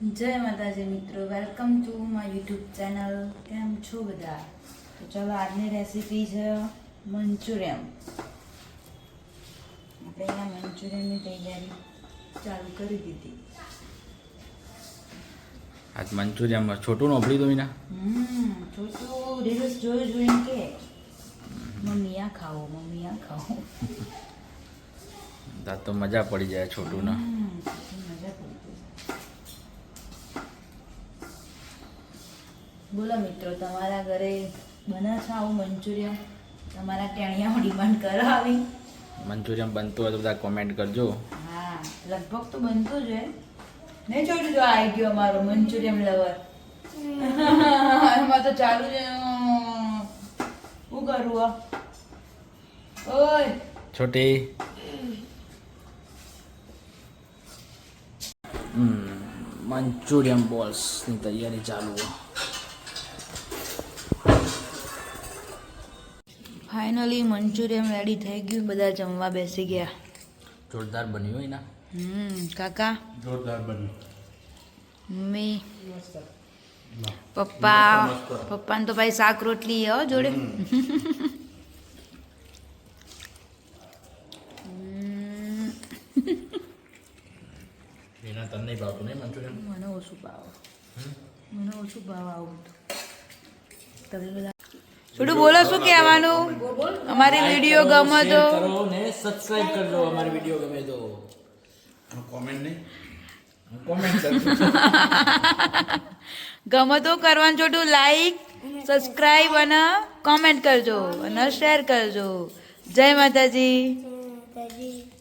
જય માતાજી મિત્રો welcome to my YouTube channel કેમ છો બધા? તો ચલો આજની રેસીપી છે મંચુરિયન. આપણે અહીંયા મંચુરિયનની તૈયારી ચાલુ કરી દીધી. આજ મંચુરિયનમાં છોટું નોભળી દો હમ છોટું રીલ્સ જોયું જોઈને કે મમ્મી આ ખાઓ મમ્મી આ ખાઓ. તો મજા પડી જાય છોટું ને હમ, છોટું મજા પડી ગઈ. બોલો મિત્રો તમારા ઘરે બનાવશો આવું મંચુરિયન? તમારા ટેણિયામાં ડિમાન્ડ કરાવી મંચુરિયન બનતું હોય તો બધા કોમેન્ટ કરજો. હા લગભગ તો બનતું જ હોય. નહીં છોટું જો આવી ગયો અમારો મંચુરિયન લવર એમાં તો ચાલુ છે શું કરવું? ઓય. છોટી. મંચુરિયન બોલ્સની તૈયારી ચાલુ ફાઇનલી મંચુરિયન રેડી થઈ ગયું. બધા જમવા બેસી ગયા. જોરદાર બન્યું હોય ના? હમ કાકા? જોરદાર બન્યું. મમ્મી? પપ્પા? પપ્પાને તો ભાઈ શાક રોટલી હો જોડે? હમ. એના તને ભાવતું નહીં મંચુરિયન? મને ઓછું ભાવ. મને ઓછું ભાવ આવું તમે બધા છોડું બોલો શું કહેવાનું? અમારી વીડિયો ગમે તો. કરો ને સબસ્ક્રાઇબ કરજો અમારી વીડિયો ગમે તો. કોમેન્ટ નહીં? કોમેન્ટ ગમે તો કરવાનું છોટું લાઈક સબસ્ક્રાઈબ અને કોમેન્ટ કરજો અને શેર કરજો. જય માતાજી. માતાજી.